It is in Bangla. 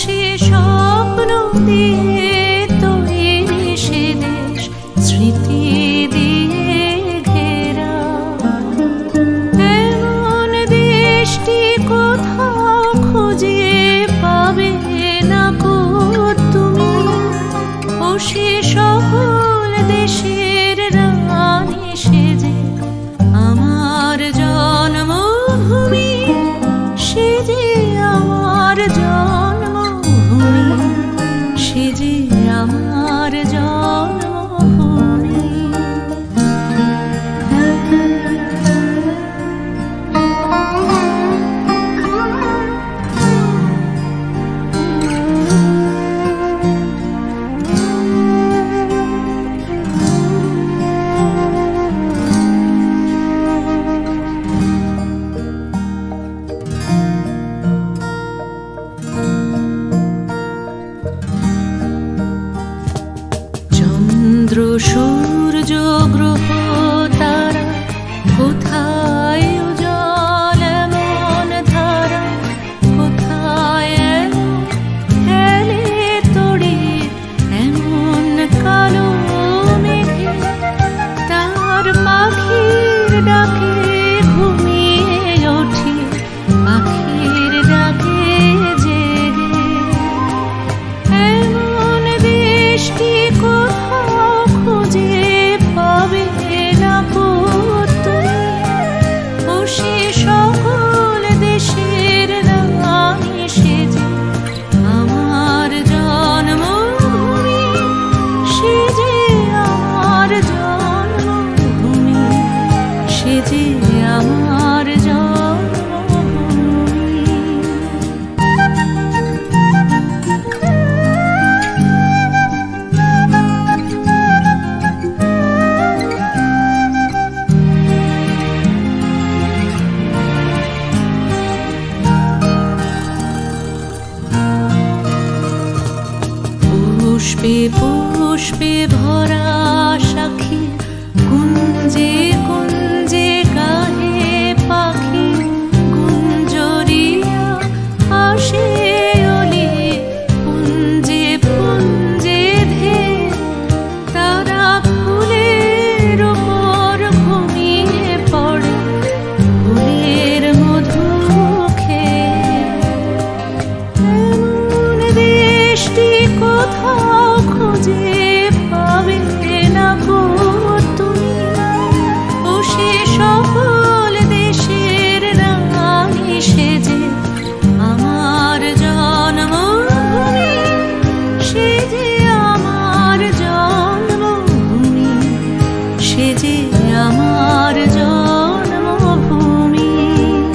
সে স্বপ্ন দিয়ে তৈরি সে দেশ স্মৃতি দিয়ে ঘেরা। কোথাও খুঁজে পাবে না ও সে দেশের আমার আমার kitty. চন্দ্র সূর্য, গ্রহ, তারা কোথায় জল ধারা? কোথায় হেলে এমন কালো মেঘে? তার পাখির ডাকে পুষ্পে পুষ্পে ভরা সাক্ষী কুঞ্জে কুঞ্জে মিষ্টি কোথাও খুঁজে পাবে না গো।